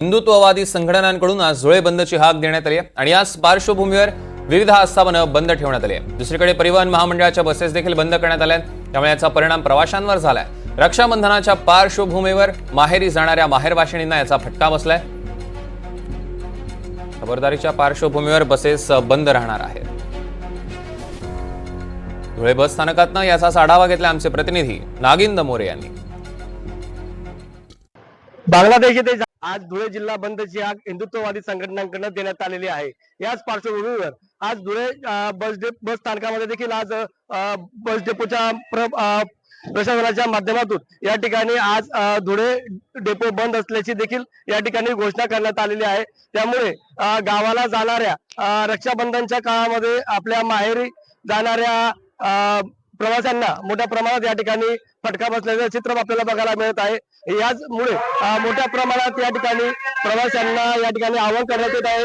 हिंदुत्ववादी संघटनांकडून आज जुळे बंदची हाक देण्यात आली आहे आणि याच पार्श्वभूमीवर विविध आस्थापनं बंद ठेवण्यात आली आहे दुसरीकडे परिवहन महामंडळाच्या बसेस देखील बंद करण्यात आल्या आहेत. त्यामुळे याचा परिणाम प्रवाशांवर झालाय. रक्षाबंधनाच्या पार्श्वभूमीवर माहेरी जाणाऱ्या माहेरवाशिणींना याचा फटका बसलाय. खबरदारीच्या पार्श्वभूमीवर बसेस बंद राहणार आहेत. धुळे बस स्थानकातनं याचाच आढावा घेतला आमचे प्रतिनिधी नागिंद मोरे यांनी. बांगलादेश आज धुळे जिल्हा बंदची आग हिंदुत्ववादी संघटनांकडून देण्यात आलेली आहे. याच पार्श्वभूमीवर आज धुळे बस डे बस स्थानकामध्ये देखील आज बस डेपोच्या प्र प्रशासनाच्या माध्यमातून या ठिकाणी आज धुळे डेपो बंद असल्याची देखील या ठिकाणी घोषणा करण्यात आलेली आहे. त्यामुळे गावाला जाणाऱ्या रक्षाबंधनच्या काळामध्ये आपल्या माहेरी जाणाऱ्या प्रवाशांना मोठ्या प्रमाणात या ठिकाणी फटका बसल्याचं चित्र आपल्याला बघायला मिळत आहे. याचमुळे मोठ्या प्रमाणात या ठिकाणी प्रवाशांना या ठिकाणी आवाहन करण्यात येत आहे.